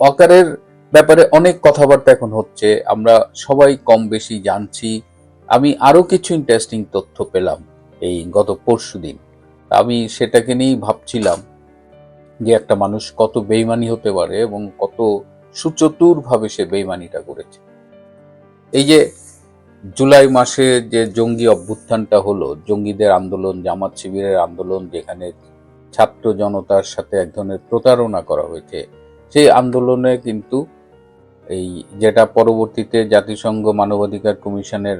ওয়াকারের ব্যাপারে অনেক কথাবার্তা এখন হচ্ছে, আমরা সবাই কম বেশি জানছি। আমি আরও কিছু ইন্টারেস্টিং তথ্য পেলাম এই গত পরশু দিন। আমি সেটাকে নিয়েই ভাবছিলাম যে একটা মানুষ কত বেইমানি হতে পারে এবং কত সুচতুর ভাবে সে বেইমানিটা করেছে। এই যে জুলাই মাসে যে জঙ্গি অভ্যুত্থানটা হলো, জঙ্গিদের আন্দোলন, জামাত শিবিরের আন্দোলন, যেখানে ছাত্র জনতার সাথে এক ধরনের প্রতারণা করা হয়েছে সেই আন্দোলনে কিন্তু এই যেটা পরবর্তীতে জাতিসংঘ মানবাধিকার কমিশনের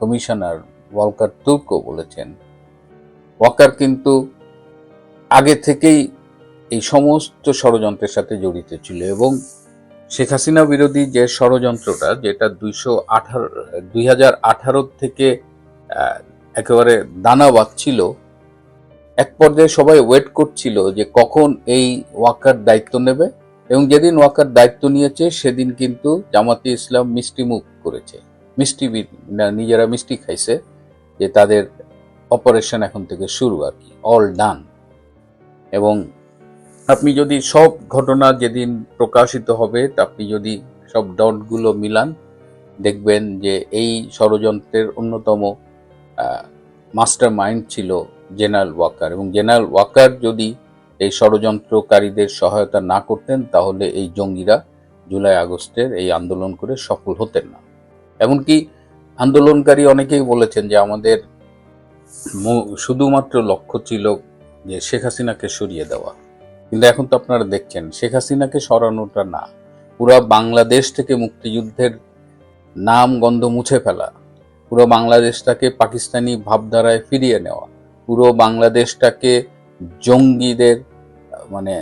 কমিশনার ওয়ালকার তুর্ক বলেছেন, ওয়াকার কিন্তু আগে থেকেই এই সমস্ত ষড়যন্ত্রের সাথে জড়িত ছিল এবং শেখ হাসিনা বিরোধী যে ষড়যন্ত্রটা যেটা দুইশো আঠারো, দুই হাজার আঠারো থেকে একেবারে দানা বাঁধছিল এক পর্যায়ে সবাই ওয়েট করছিল যে কখন এই ওয়াকার দায়িত্ব নেবে। এবং যেদিন ওয়াকার দায়িত্ব নিয়েছে, সেদিন কিন্তু জামাতে ইসলাম মিষ্টি মুখ করেছে। মিষ্টি নিজেরা মিষ্টি খাইছে, যে তাদের অপারেশন এখন থেকে শুরু আর কি অল ডান এবং আপনি যদি সব ঘটনা যেদিন প্রকাশিত হবে আপনি যদি সব ডটগুলো মিলান, দেখবেন যে এই ষড়যন্ত্রের অন্যতম মাস্টার মাইন্ড ছিল জেনারেল ওয়াকার। এবং জেনারেল ওয়াকার যদি এই ষড়যন্ত্রকারীদের সহায়তা না করতেন, তাহলে এই জঙ্গিরা জুলাই আগস্টের এই আন্দোলন করে সফল হতেন না। এমনকি আন্দোলনকারী অনেকেই বলেছেন যে আমাদের শুধুমাত্র লক্ষ্য ছিল যে শেখ হাসিনাকে সরিয়ে দেওয়া। কিন্তু এখন তো আপনারা দেখছেন, শেখ হাসিনাকে সরানোটা না। পুরো বাংলাদেশ থেকে মুক্তিযুদ্ধের নাম গন্ধ মুছে ফেলা। পুরো বাংলাদেশটাকে পাকিস্তানি ভাবধারায় ফিরিয়ে নেওয়া। পুরো বাংলাদেশটাকে জঙ্গিদের মানে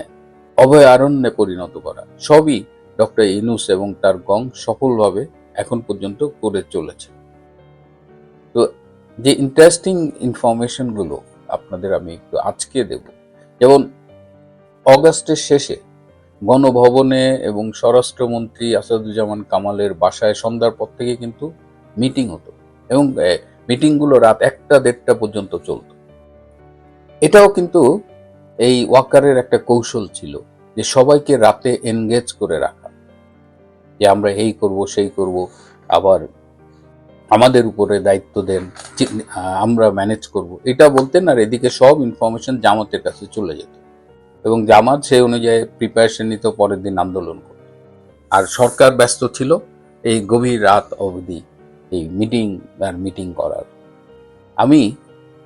অভয়ারণ্যে পরিণত করা। সবই ডক্টর ইনুস এবং তার গং সফলভাবে এখন পর্যন্ত করে চলেছে। তো যে ইন্টারেস্টিং ইনফরমেশনগুলো আপনাদের আমি একটু আজকে দেব। যেমন অগাস্টের শেষে গণভবনে এবং স্বরাষ্ট্রমন্ত্রী আসাদুজ্জামান কামালের বাসায় সন্ধ্যার পর থেকে কিন্তু মিটিং হতো এবং মিটিংগুলো রাত একটা দেড়টা পর্যন্ত চলতো। এটাও কিন্তু এই ওয়াকারের একটা কৌশল ছিল যে সবাইকে রাতে এনগেজ করে রাখা। যে আমরা এই করব, সেই করব, আবার আমাদের উপরে দায়িত্ব দেন আমরা ম্যানেজ করব। এটা বলতেন আর এদিকে সব ইনফরমেশন জামাতের কাছে চলে যেত। এবং জামাত সেই অনুযায়ী প্রিপারেশন নিত, পরের দিন আন্দোলন করত। আর সরকার ব্যস্ত ছিল এই গভীর রাত অবধি এই মিটিং আর মিটিং করার। আমি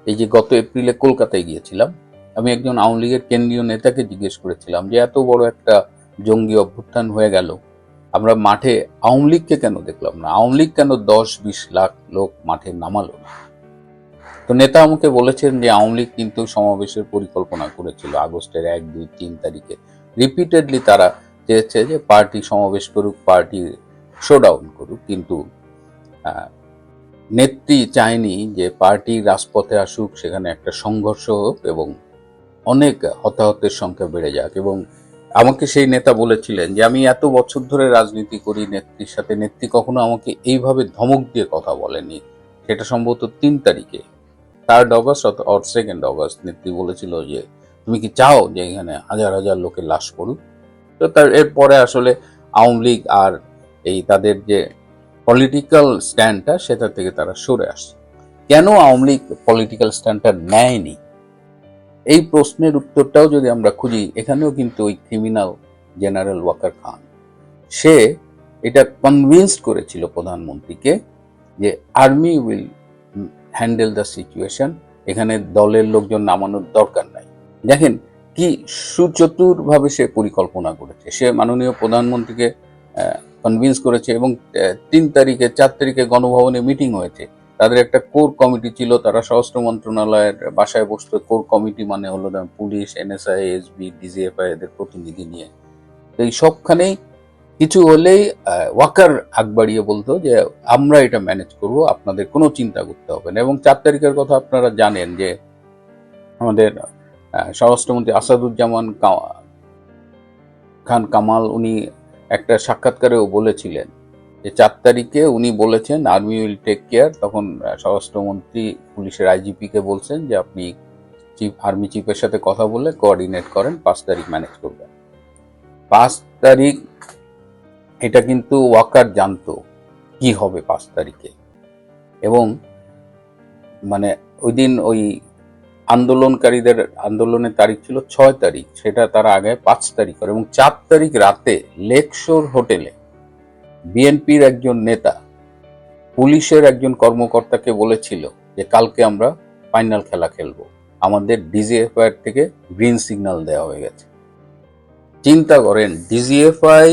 এই যে গত এপ্রিলে কলকাতায় গিয়েছিলাম আমি একজন আওয়ামী লীগের কেন্দ্রীয় নেতাকে জিজ্ঞেস করেছিলাম যে, এত বড় একটা জঙ্গি অভ্যুত্থান হয়ে গেল, আমরা মাঠে আওয়ামী লীগকে কেন দেখলাম না? আওয়ামী লীগ কেন দশ বিশ লাখ লোক মাঠে নামালো না? তো নেতা আমাকে বলেছেন যে, আওয়ামী লীগ কিন্তু সমাবেশের পরিকল্পনা করেছিল আগস্টের এক, দুই, তিন তারিখে। রিপিটেডলি তারা চেয়েছে যে, পার্টি সমাবেশ করুক, পার্টি শোডাউন করুক, কিন্তু নেত্রী চায়নি যে, পার্টি রাজপথে আসুক, সেখানে একটা সংঘর্ষ হোক এবং অনেক হতাহতের সংখ্যা বেড়ে যাক এবং আমাকে সেই নেতা বলেছিলেন যে, আমি এত বছর ধরে রাজনীতি করি, নেত্রীর সাথে নেত্রী কখনো আমাকে এইভাবে ধমক দিয়ে কথা বলেনি সেটা সম্ভবত তিন তারিখে। Third August or second August নেত্রী বলেছিল যে, তুমি কি চাও যে এখানে হাজার হাজার লোকের লাশ পড়ুক? তো তার এরপরে আসলে আওয়ামী লীগ আর এই তাদের যে পলিটিক্যাল স্ট্যান্ডটা সেটা থেকে তারা সরে আসছে। কেন আওয়ামী লীগ পলিটিক্যাল স্ট্যান্ডটা নেয়নি? এই প্রশ্নের উত্তরটাও যদি আমরা খুঁজি, এখানেও কিন্তু ওই ক্রিমিনাল জেনারেল ওয়াকার খান। সে এটা কনভিন্সড করেছিল প্রধানমন্ত্রীকে যে army will handle the situation এখানে দলের লোকজন নামানোর দরকার নাই। দেখেন কি সুচতুরভাবে সে পরিকল্পনা করেছে। সে মাননীয় প্রধানমন্ত্রীকে কনভিন্স করেছে এবং তিন তারিখে, চার তারিখে গণভবনে মিটিং হয়েছে। তাদের একটা কোর কমিটি ছিল, তারা স্বরাষ্ট্র মন্ত্রণালয়ের বাসায় বসতো। কোর কমিটি মানে হলো পুলিশ, এনএসআই, এসবি, ডিজিএফআই এদের প্রতিনিধি নিয়ে। তো এই সবখানেই কিছু হলেই ওয়াকার আগ বাড়িয়ে বলতো যে, আমরা এটা ম্যানেজ করব, আপনাদের কোনো চিন্তা করতে হবে না। এবং চার তারিখের কথা আপনারা জানেন যে, আমাদের স্বরাষ্ট্রমন্ত্রী আসাদুজ্জামান খান কামাল, উনি একটা সাক্ষাৎকারেও বলেছিলেন যে চার তারিখে উনি বলেছেন, আর্মি উইল টেক কেয়ার। তখন স্বরাষ্ট্রমন্ত্রী, পুলিশের আইজিপি কে বলছেন যে আপনি চিফ, আর্মি চিফের সাথে কথা বলে কোঅর্ডিনেট করেন, পাঁচ তারিখ ম্যানেজ করবেন। পাঁচ তারিখ, এটা কিন্তু ওয়াকার জানতো কি হবে পাঁচ তারিখে। এবং মানে ওই দিন ওই আন্দোলনকারীদের, আন্দোলনের তারিখ ছিল ছয় তারিখ, সেটা তারা আগে পাঁচ তারিখ করে। এবং চার তারিখ রাতে লেকশোর হোটেলে বিএনপির একজন নেতা পুলিশের একজন কর্মকর্তাকে বলেছিল যে কালকে আমরা ফাইনাল খেলা খেলব। আমাদের ডিজিএফআই থেকে গ্রিন সিগন্যাল দেওয়া হয়ে গেছে। চিন্তা করেন, ডিজিএফআই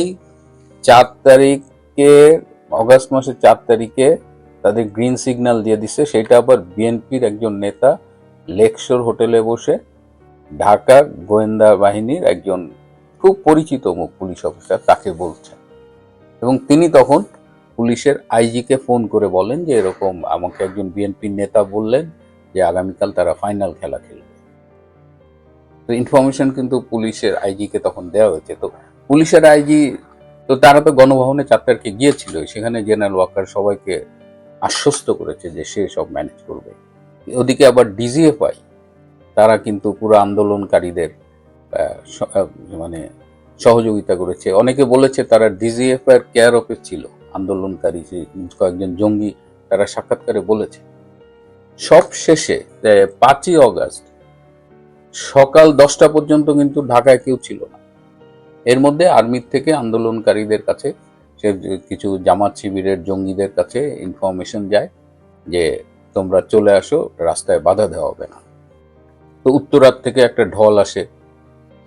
চার তারিখে, অগাস্ট মাসের চার তারিখে তাদের গ্রিন সিগন্যাল দিয়ে দিচ্ছে সেটা আবার বিএনপির একজন নেতা লেকশোর হোটেলে বসে ঢাকা গোয়েন্দা বাহিনীর একজন খুব পরিচিত মুখ পুলিশ অফিসার তাকে বলছেন। এবং তিনি তখন পুলিশের আইজিকে ফোন করে বলেন যে এরকম আমাকে একজন বিএনপির নেতা বললেন যে আগামীকাল তারা ফাইনাল খেলা খেলবে। তো ইনফরমেশন কিন্তু পুলিশের আইজিকে তখন দেওয়া হয়েছে। তো পুলিশের আইজি, তো তারা তো গণভবনে তারিখে গিয়েছিল, সেখানে জেনারেল ওয়াকার সবাইকে আশ্বস্ত করেছে যে সে সব ম্যানেজ করবে। ওদিকে আবার ডিজিএফআই তারা কিন্তু পুরো আন্দোলনকারীদের মানে সহযোগিতা করেছে। অনেকে বলেছে তারা ডিজিএফআই এর কেয়ার অফিস ছিল। আন্দোলনকারী কয়েকজন জঙ্গি তারা সাক্ষাৎকারে বলেছে। সব শেষে পাঁচই অগাস্ট, সকাল দশটা পর্যন্ত কিন্তু ঢাকায় কেউ ছিল না। এর মধ্যে আর্মির থেকে আন্দোলনকারীদের কাছে, সে কিছু জামাত শিবিরের জঙ্গিদের কাছে ইনফরমেশন যায় যে, তোমরা চলে আসো, রাস্তায় বাধা দেওয়া হবে না। তো উত্তরার থেকে একটা ঢল আসে।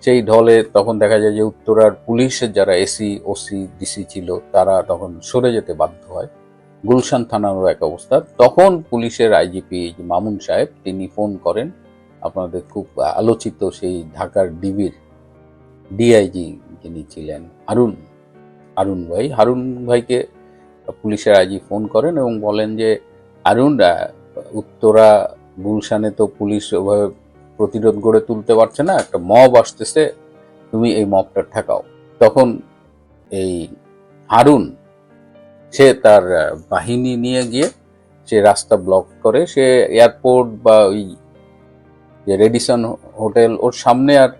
সেই ঢলে তখন দেখা যায় যে উত্তরার পুলিশের যারা এসি, ওসি, ডিসি ছিল, তারা তখন সরে যেতে বাধ্য হয়। গুলশান থানারও এক অবস্থা। তখন পুলিশের আইজিপি মামুন সাহেব, তিনি ফোন করেন আপনাদের খুব আলোচিত সেই ঢাকার ডিবির ডিআইজি যিনি ছিলেন, হারুন হারুন ভাই। হারুন ভাইকে পুলিশের আইজি ফোন করেন এবং বলেন যে, হারুন উত্তরা, গুলশানে তো পুলিশ ওভাবে প্রতিরোধ গড়ে তুলতে পারছে না, একটা মব আসতেছে, তুমি এই মবটা ঠেকাও। তখন এই হারুন, সে তার বাহিনী নিয়ে গিয়ে সে রাস্তা ব্লক করে, সে এয়ারপোর্ট বা ওই যে রেডিসন হোটেল, ওর সামনে আর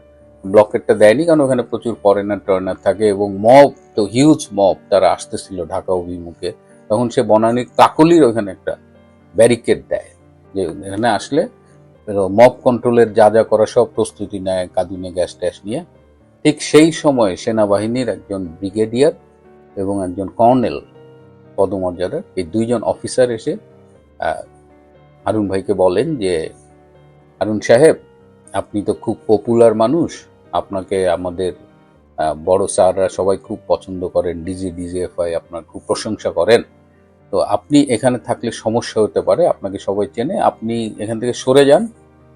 ব্লকেটটা দেয়নি, কারণ ওখানে প্রচুর ফরেনার টরেনার থাকে এবং মব, তো হিউজ মব তারা আসতেছিল ঢাকা অভিমুখে। তখন সে বনানীর কাকলির ওখানে একটা ব্যারিকেড দেয়, যে এখানে আসলে মব কন্ট্রোলের যা যা করা সব প্রস্তুতি নেয় কাঁদুনে গ্যাস ট্যাস নিয়ে। ঠিক সেই সময় সেনাবাহিনীর একজন ব্রিগেডিয়ার এবং একজন কর্নেল পদমর্যাদার, এই দুইজন অফিসার এসে হারুন ভাইকে বলেন যে, হারুন সাহেব, আপনি তো খুব পপুলার মানুষ। আপনাকে আমাদের বড় স্যাররা সবাই খুব পছন্দ করেন। ডিজি ডিজিএফআই আপনার খুব প্রশংসা করেন। তো আপনি এখানে থাকলে সমস্যা হতে পারে, আপনাকে সবাই চেনে। আপনি এখান থেকে সরে যান,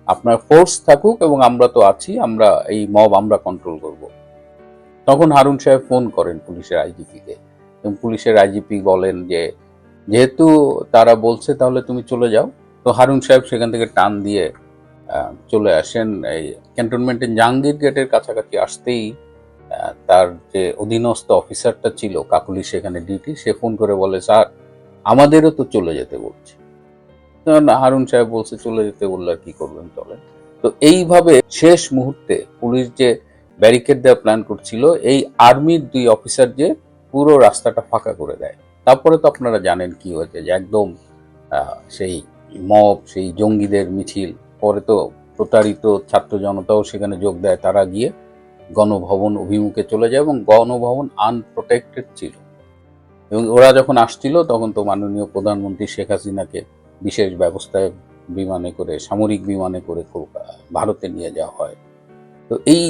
আপনার ফোর্স থাকুক এবং আমরা তো আছি, আমরা এই মব আমরা কন্ট্রোল করব। তখন হারুন সাহেব ফোন করেন পুলিশের আইজিপিকে এবং পুলিশের আইজিপি বলেন যে, যেহেতু তারা বলছে তাহলে তুমি চলে যাও। তো হারুন সাহেব সেখান থেকে টান দিয়ে চলে আসেন। এই ক্যান্টনমেন্টের জাহাঙ্গীর গেটের কাছাকাছি আসতেই তার যে অধীনস্থ অফিসারটা ছিল, কাকুলি সেখানে ডিউটি সে ফোন করে বলে, স্যার আমাদেরও তো চলে যেতে বলছে। হারুন সাহেব বলছে, চলে যেতে বললে কি করবেন চলেন তো এইভাবে শেষ মুহূর্তে পুলিশ যে ব্যারিকেড দেওয়ার প্ল্যান করছিল, এই আর্মির দুই অফিসার যে পুরো রাস্তাটা ফাঁকা করে দেয়। তারপরে তো আপনারা জানেন কি হয়েছে যে একদম সেই মব সেই জঙ্গিদের মিছিল, পরে তো প্রতারিত ছাত্র জনতাও সেখানে যোগ দেয়। তারা গিয়ে গণভবন অভিমুখে চলে যায় এবং গণভবন আনপ্রোটেক্টেড ছিল। এবং ওরা যখন আসছিল, তখন তো মাননীয় প্রধানমন্ত্রী শেখ হাসিনাকে বিশেষ ব্যবস্থায় বিমানে করে, সামরিক বিমানে করে ভারতে নিয়ে যাওয়া হয়। তো এই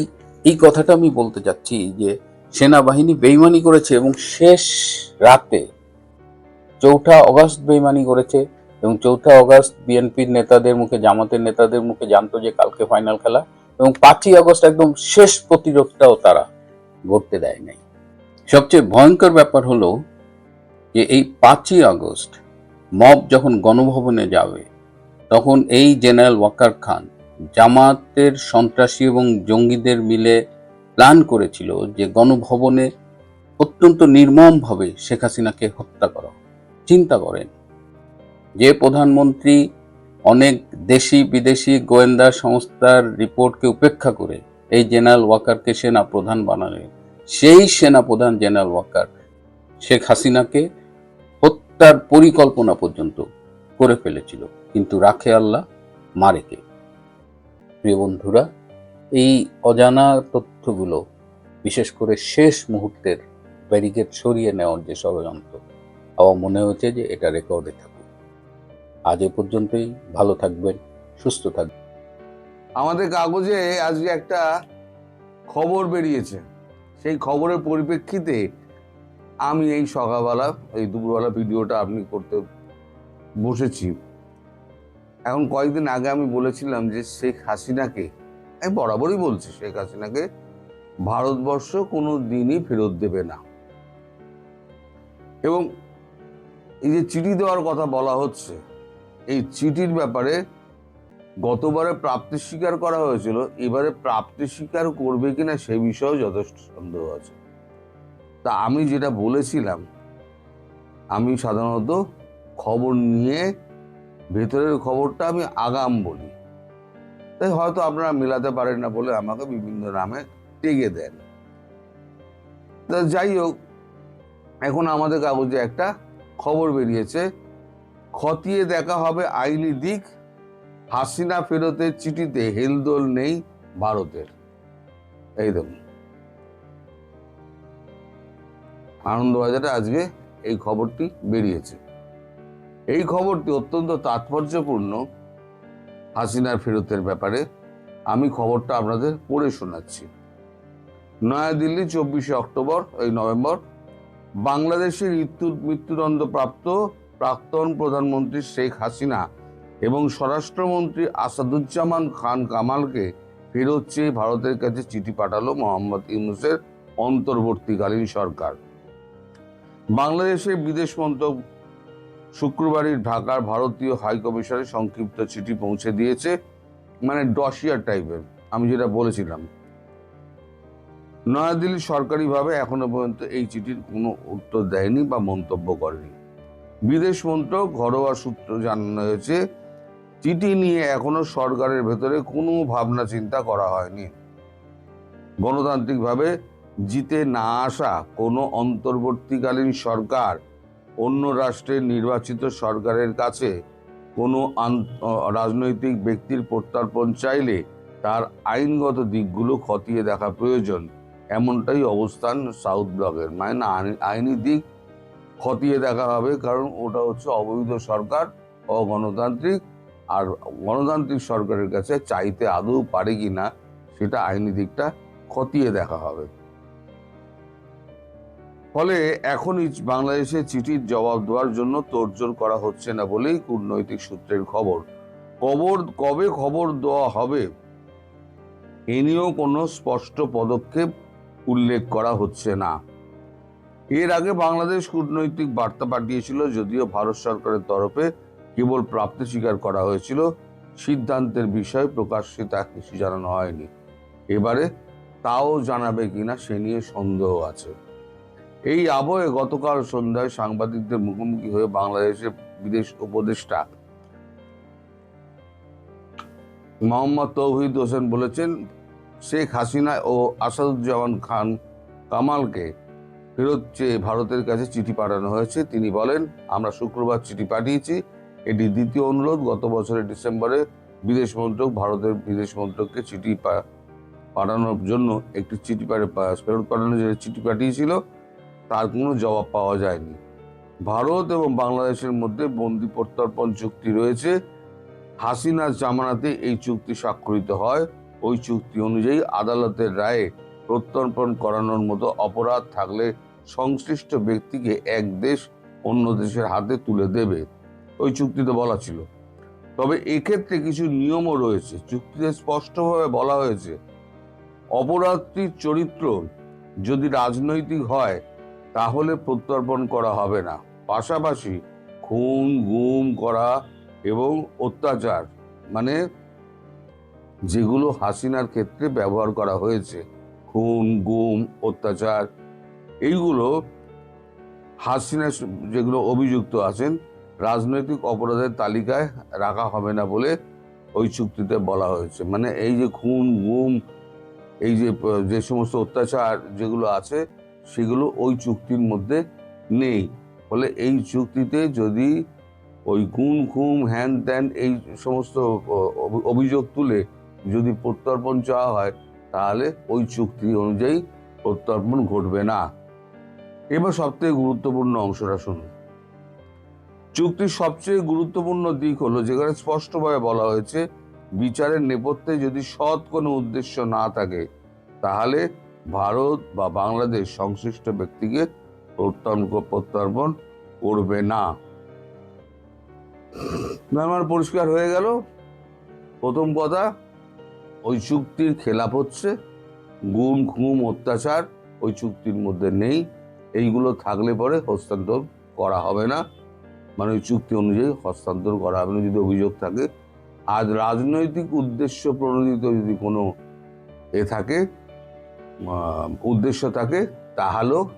এই কথাটা আমি বলতে চাচ্ছি যে, সেনাবাহিনী বেইমানি করেছে এবং শেষ রাতে চৌঠা অগস্ট বেইমানি করেছে এবং চৌঠা অগস্ট বিএনপির নেতাদের মুখে, জামাতের নেতাদের মুখে জানতো যে কালকে ফাইনাল খেলা এবং পাঁচই আগস্ট একদম শেষ প্রতিরোধটাও তারা গড়তে দেয় নাই। সবচেয়ে ভয়ঙ্কর ব্যাপার হলো যে এই পাঁচই আগস্ট মব যখন গণভবনে যাবে, তখন এই জেনারেল ওয়াকার খান জামাতের সন্ত্রাসী এবং জঙ্গিদের মিলে প্ল্যান করেছিল যে গণভবনে অত্যন্ত নির্মমভাবে শেখ হাসিনাকে হত্যা করা চিন্তা করেন। যে প্রধানমন্ত্রী অনেক দেশি বিদেশি গোয়েন্দা সংস্থার রিপোর্টকে উপেক্ষা করে এই জেনারেল ওয়াকারকে সেনা প্রধান বানালেন, সেই সেনা প্রধান জেনারেল ওয়াকার শেখ হাসিনাকে হত্যার পরিকল্পনা পর্যন্ত করে ফেলেছিল। কিন্তু রাখে আল্লাহ মারেকে প্রিয় বন্ধুরা, এই অজানা তথ্যগুলো, বিশেষ করে শেষ মুহূর্তের ব্যারিকেড সরিয়ে নেওয়ার যে ষড়যন্ত্র, আমার মনে হয়েছে যে এটা রেকর্ডে থাকুক। আজ এ পর্যন্তই, ভালো থাকবেন, সুস্থ থাকবেন। আমাদের কাগজে আজকে একটা খবর বেরিয়েছে। সেই খবরের পরিপ্রেক্ষিতে আমি এই সকালবেলা, এই দুপুরবেলা ভিডিওটা আপনি করতে বসেছি। এখন কয়েকদিন আগে আমি বলেছিলাম যে শেখ হাসিনাকে, আমি বরাবরই বলছি, শেখ হাসিনাকে ভারতবর্ষ কোনো দিনই ফেরত দেবে না। এবং এই যে চিঠি দেওয়ার কথা বলা হচ্ছে, এই চিঠির ব্যাপারে গতবারে প্রাপ্তি স্বীকার করা হয়েছিল, এবারে প্রাপ্তি স্বীকার করবে কিনা সে বিষয়েও যথেষ্ট সন্দেহ আছে। তা আমি যেটা বলেছিলাম, আমি সাধারণত খবর নিয়ে ভেতরের খবরটা আমি আগাম বলি। তাই হয়তো আপনারা মেলাতে পারেন না বলে আমাকে বিভিন্ন নামে টেগে দেন। তা যাই হোক, এখন আমাদের কাগজে একটা খবর বেরিয়েছে। খতিয়ে দেখা হবে আইনি দিক। হাসিনা ফেরতের চিঠিতে হেলদোল নেই ভারতের। এই দেখুন। আনন্দবাজারে আজকে এই খবরটি বেরিয়েছে। এই খবরটি অত্যন্ত তাৎপর্যপূর্ণ হাসিনার ফেরতের ব্যাপারে। আমি খবরটা আপনাদের পড়ে শোনাচ্ছি। নয়াদিল্লি, চব্বিশে অক্টোবর, এই নভেম্বর, বাংলাদেশের মৃত্যু, মৃত্যুদণ্ডপ্রাপ্ত প্রাক্তন প্রধানমন্ত্রী শেখ হাসিনা এবং স্বরাষ্ট্রমন্ত্রী আসাদুজ্জামান খান কামালকে ফেরত চেয়ে ভারতের কাছে চিঠি পাঠালো মোহাম্মদ ইউনুসের অন্তর্বর্তীকালীন সরকার। বাংলাদেশের বিদেশ মন্ত্রক শুক্রবারই ঢাকার ভারতীয় হাইকমিশনে সংক্ষিপ্ত চিঠি পৌঁছে দিয়েছে মানে ডসিয়ার টাইপের আমি যেটা বলেছিলাম। নয়াদিল্লি সরকারিভাবে এখনও পর্যন্ত এই চিঠির কোনো উত্তর দেয়নি বা মন্তব্য করেনি। বিদেশ মন্ত্রক ঘরোয়া সূত্র জানানো হয়েছে, চিঠি নিয়ে এখনও সরকারের ভেতরে কোনো ভাবনা চিন্তা করা হয়নি। গণতান্ত্রিকভাবে জিতে না আসা কোনো অন্তর্বর্তীকালীন সরকার, অন্য রাষ্ট্রের নির্বাচিত সরকারের কাছে কোনো রাজনৈতিক ব্যক্তির প্রত্যর্পণ চাইলে তার আইনগত দিকগুলো খতিয়ে দেখা প্রয়োজন। এমনটাই অবস্থান সাউথ ব্লকের। মানে না আইনি দিক খতিয়ে দেখা হবে কারণ ওটা হচ্ছে অবৈধ সরকার, অগণতান্ত্রিক, আর গণতান্ত্রিক সরকারের কাছে চাইতে আদৌ পারে কি না, সেটা আইনি দিকটা খতিয়ে দেখা হবে। ফলে এখনই বাংলাদেশে চিঠির জবাব দেওয়ার জন্য তোড়জোড় করা হচ্ছে না বলেই কূটনৈতিক সূত্রের খবর। কবর কবে খবর দেওয়া হবে, এ নিয়েও কোনো স্পষ্ট পদক্ষেপ উল্লেখ করা হচ্ছে না। এর আগে বাংলাদেশ কূটনৈতিক বার্তা পাঠিয়েছিল, যদিও ভারত সরকারের তরফে কেবল প্রাপ্তি স্বীকার করা হয়েছিল, সিদ্ধান্তের বিষয়ে প্রকাশ্যে তা কিছু জানানো হয়নি। এবারে তাও জানাবে কিনা সে নিয়ে সন্দেহ আছে। এই আবহে গতকাল সন্ধ্যায় সাংবাদিকদের মুখোমুখি হয়ে বাংলাদেশের বিদেশ উপদেষ্টা মোহাম্মদ তৌহিদ হোসেন বলেছেন, শেখ হাসিনা ও আসাদুজ্জামান খান কামালকে ফেরত চেয়ে ভারতের কাছে চিঠি পাঠানো হয়েছে। তিনি বলেন, আমরা শুক্রবার চিঠি পাঠিয়েছি। এটি দ্বিতীয় অনুরোধ। গত বছরের ডিসেম্বরে বিদেশ মন্ত্রক ভারতের বিদেশ মন্ত্রককে চিঠি পাঠানোর জন্য একটি চিঠি ফেরত পাঠানোর যে চিঠি পাঠিয়েছিল। তার কোনো জবাব পাওয়া যায়নি। ভারত এবং বাংলাদেশের মধ্যে বন্দি প্রত্যর্পণ চুক্তি রয়েছে। হাসিনার জামানাতে এই চুক্তি স্বাক্ষরিত হয়। ওই চুক্তি অনুযায়ী আদালতের রায়ে প্রত্যর্পণ করানোর মতো অপরাধ থাকলে সংশ্লিষ্ট ব্যক্তিকে এক দেশ অন্য দেশের হাতে তুলে দেবে। ওই চুক্তিতে বলা ছিল। তবে এক্ষেত্রে কিছু নিয়মও রয়েছে। চুক্তিতে স্পষ্টভাবে বলা হয়েছে, অপরাধটির চরিত্র যদি রাজনৈতিক হয় তাহলে প্রত্যর্পণ করা হবে না। পাশাপাশি খুন, গুম করা এবং অত্যাচার মানে যেগুলো হাসিনার ক্ষেত্রে ব্যবহার করা হয়েছে, খুন, গুম, অত্যাচার, এইগুলো হাসিনা যেগুলো অভিযুক্ত আছেন, রাজনৈতিক অপরাধের তালিকায় রাখা হবে না বলে ওই চুক্তিতে বলা হয়েছে। মানে এই যে খুন, গুম, এই যে যে সমস্ত অত্যাচার যেগুলো আছে সেগুলো ওই চুক্তির মধ্যে নেই। ফলে এই চুক্তিতে যদি ওই গুম, খুম, হ্যান ত্যান এই সমস্ত অভিযোগ তুলে যদি প্রত্যর্পণ চাওয়া হয়, তাহলে ওই চুক্তি অনুযায়ী প্রত্যর্পণ ঘটবে না। এবার সবথেকে গুরুত্বপূর্ণ অংশটা শুনুন। চুক্তির সবচেয়ে গুরুত্বপূর্ণ দিক হলো, যেখানে স্পষ্টভাবে বলা হয়েছে, বিচারের নেপথ্যে যদি সৎ কোনো উদ্দেশ্য না থাকে, তাহলে ভারত বা বাংলাদেশ সংশ্লিষ্ট ব্যক্তিকে প্রত্যর্পণ করবে না। আমার পরিষ্কার হয়ে গেল। প্রথম কথা, ওই চুক্তির খেলাপ হচ্ছে। গুম খুম অত্যাচার ওই চুক্তির মধ্যে নেই। এইগুলো থাকলে পরে হস্তান্তর করা হবে না। মানে ওই চুক্তি অনুযায়ী হস্তান্তর করা হবে না যদি অভিযোগ থাকে। আজ রাজনৈতিক উদ্দেশ্য প্রণোদিত যদি কোনো এ থাকে উদ্দেশ্য থাকে তাহলেও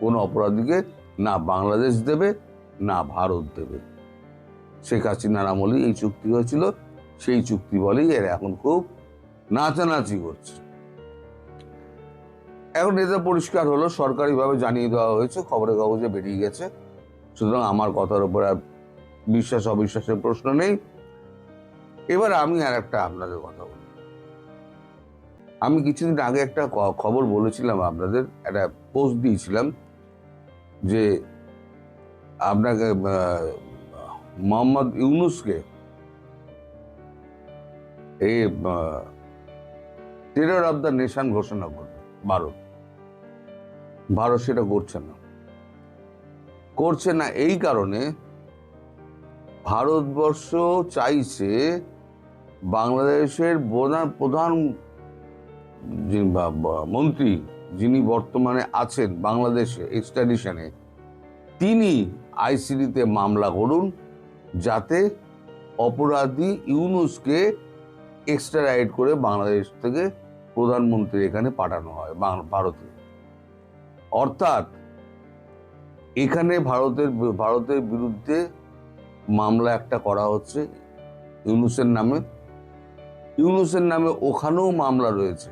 কোনো অপরাধীকে না বাংলাদেশ দেবে, না ভারত দেবে। শেখ হাসিনার আমলেই এই চুক্তি হয়েছিল, সেই চুক্তি বলেই এরা এখন খুব নাচানাচি করছে। এখন এটা পরিষ্কার হলো, সরকারিভাবে জানিয়ে দেওয়া হয়েছে খবরে কাগজে বেরিয়ে গেছে। সুতরাং আমার কথার উপর আর বিশ্বাস অবিশ্বাসের প্রশ্ন নেই। এবার আমি আর একটা আপনাদের কথা বলি। আমি কিছুদিন আগে একটা খবর বলেছিলাম আপনাদের, একটা পোস্ট দিয়েছিলাম যে আপনাকে মোহাম্মদ ইউনুসকে এই টেরর অফ দ্য নেশন ঘোষণা করবে, ভারত। ভারত সেটা করছে না। করছে না এই কারণে ভারতবর্ষ চাইছে বাংলাদেশের প্রধান প্রধান মন্ত্রী যিনি বর্তমানে আছেন বাংলাদেশে এক্সট্রাডিশনে, তিনি আইসিডিতে মামলা করুন যাতে অপরাধী ইউনুসকে এক্সট্রারাইড করে বাংলাদেশ থেকে প্রধানমন্ত্রী এখানে পাঠানো হয় ভারতে। অর্থাৎ এখানে ভারতের ভারতের বিরুদ্ধে মামলা একটা করা হচ্ছে ইউনুসের নামে। ইউনুসের নামে ওখানেও মামলা রয়েছে।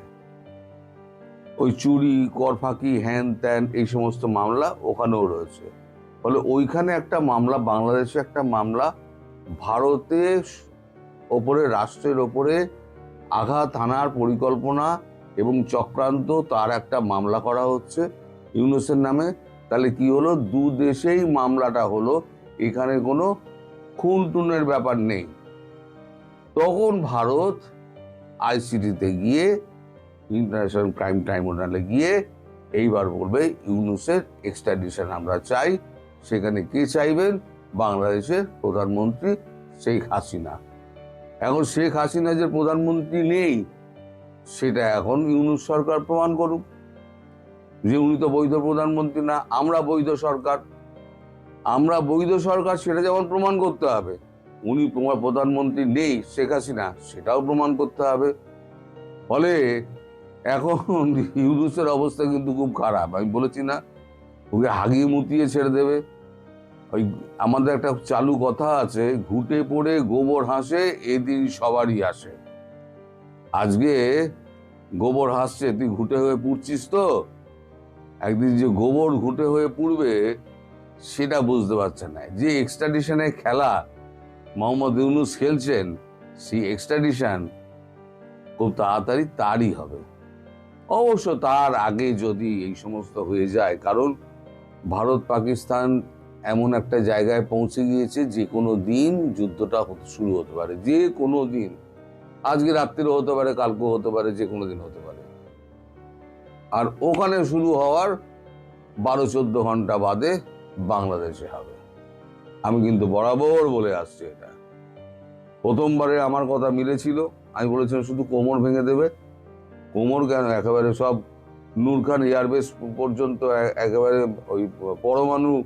ওই চুরি, করফাকি, হ্যান ত্যান এই সমস্ত মামলা ওখানেও রয়েছে। ফলে ওইখানে একটা মামলা, বাংলাদেশে একটা মামলা ভারতের ওপরে, রাষ্ট্রের ওপরে আঘাত হানার পরিকল্পনা এবং চক্রান্ত তার একটা মামলা করা হচ্ছে ইউনুসের নামে। তাহলে কি হলো? দু দেশেই মামলাটা হলো। এখানে কোনো খুন টুনের ব্যাপার নেই। তখন ভারত আইসিটিতে গিয়ে ইন্টারন্যাশনাল ক্রাইম ট্রাইব্যুনালে গিয়ে এইবার বলবে ইউনুসের এক্সট্রাডিশন আমরা চাই। সেখানে কে চাইবেন? বাংলাদেশের প্রধানমন্ত্রী শেখ হাসিনা। এখন শেখ হাসিনা যে প্রধানমন্ত্রী নেই, সেটা এখন ইউনুস সরকার প্রমাণ করুক। যে উনি তো বৈধ প্রধানমন্ত্রী না, আমরা বৈধ সরকার। আমরা বৈধ সরকার, সেটা যেমন প্রমাণ করতে হবে, উনি তোমার প্রধানমন্ত্রী নেই, শেখ হাসিনা, সেটাও প্রমাণ করতে হবে। ফলে এখন ইউনুসের অবস্থা কিন্তু খুব খারাপ। আমি বলেছি না, ওকে হাগিয়ে মুতিয়ে ছেড়ে দেবে। ওই আমাদের একটা চালু কথা আছে, ঘুটে পড়ে গোবর হাসে, এদিন সবারই আসে। আজকে গোবর হাসছে, তুই ঘুটে হয়ে পুড়ছিস তো? একদিন যে গোবর ঘুটে হয়ে পুড়বে, সেটা বুঝতে পারছে না। যে এক্সট্রাডিশনের খেলা মোহাম্মদ ইউনুস খেলছেন, সেই এক্সট্রাডিশন খুব তাড়াতাড়ি তারই হবে। অবশ্য তার আগে যদি এই সমস্ত হয়ে যায়, কারণ ভারত পাকিস্তান এমন একটা জায়গায় পৌঁছে গিয়েছে যে কোনো দিন যুদ্ধটা শুরু হতে পারে, যে কোনো দিন। আজকে রাত্রিও হতে পারে, কালকেও হতে পারে, যে কোনো দিন হতে পারে। আর ওখানে শুরু হওয়ার বারো চোদ্দ ঘণ্টা বাদে বাংলাদেশে হবে। আমি কিন্তু বরাবর বলে আসছি এটা। প্রথমবারে আমার কথা মিলেছিল, আমি বলেছিলাম শুধু কোমর ভেঙে দেবে কোমর কেন? একেবারে সব নূর খান এয়ারবেস পর্যন্ত একেবারে ওই পরমাণু,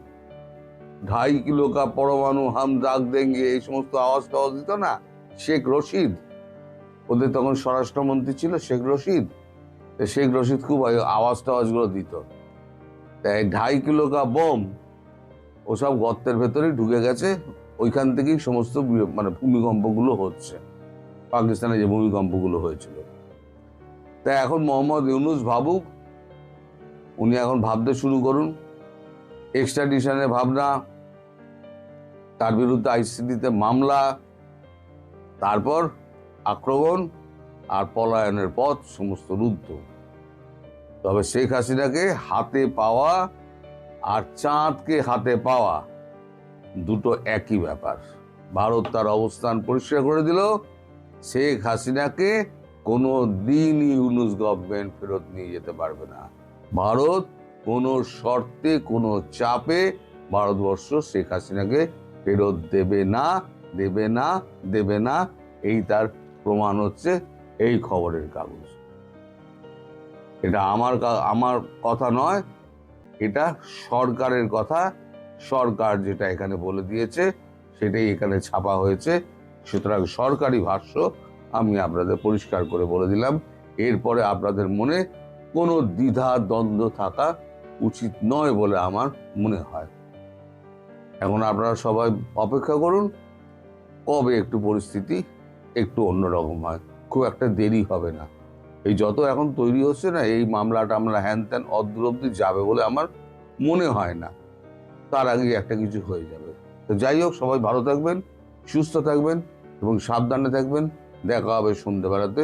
ঢাই কিলো কা পরমাণু, হাম দাগ দেঙ্গে, এই সমস্ত আওয়াজ টাওয়াজ দিত না? শেখ রশিদ। ওদের তখন স্বরাষ্ট্রমন্ত্রী ছিল শেখ রশিদ। শেখ রশিদ খুব আওয়াজ টাওয়াজগুলো দিত। তাই ঢাই কিলো কা বোম ওসব গর্তের ভেতরেই ঢুকে গেছে। ওইখান থেকেই সমস্ত মানে ভূমিকম্পগুলো হচ্ছে। পাকিস্তানে যে ভূমিকম্পগুলো হয়েছিল। তাই এখন মোহাম্মদ ইউনুস ভাবুক, উনি এখন ভাবতে শুরু করুন। এক্সট্রাডিশনের ভাবনা, তার বিরুদ্ধে আইসিডিতে মামলা, তারপর আক্রমণ আর পলায়নের পথ সমস্ত রুদ্ধ। তবে শেখ হাসিনাকে হাতে পাওয়া আর চাঁদকে হাতে পাওয়া দুটো একই ব্যাপার। ভারত তার অবস্থান পরিষ্কার করে দিল। শেখ হাসিনাকে কোনো দিনই ইউনুস গভর্নমেন্ট ফেরত নিয়ে যেতে পারবে না। ভারত কোনো শর্তে, কোনো চাপে ভারতবর্ষ শেখ হাসিনাকে ফেরত দেবে না দেবে না দেবে না, এই তার প্রমাণ হচ্ছে এই খবরের কাগজ। এটা আমার আমার কথা নয়, এটা সরকারের কথা। সরকার যেটা এখানে বলে দিয়েছে, সেটাই এখানে ছাপা হয়েছে। সুতরাং সরকারি ভাষ্য আমি আপনাদের পরিষ্কার করে বলে দিলাম, এরপরে আপনাদের মনে কোনো দ্বিধা, দ্বন্দ্ব থাকা উচিত নয় বলে আমার মনে হয়। এখন আপনারা সবাই অপেক্ষা করুন, কবে একটু পরিস্থিতি একটু অন্যরকম হয়। খুব একটা দেরি হবে না। এই যত এখন তৈরি হচ্ছে না, এই মামলাটা আমরা হ্যান ত্যান অদ্দূর অব্দি যাবে বলে আমার মনে হয় না। তার আগে একটা কিছু হয়ে যাবে। তো যাই হোক, সবাই ভালো থাকবেন, সুস্থ থাকবেন এবং সাবধানে থাকবেন। দেখা হবে সন্ধ্যেবেলাতে।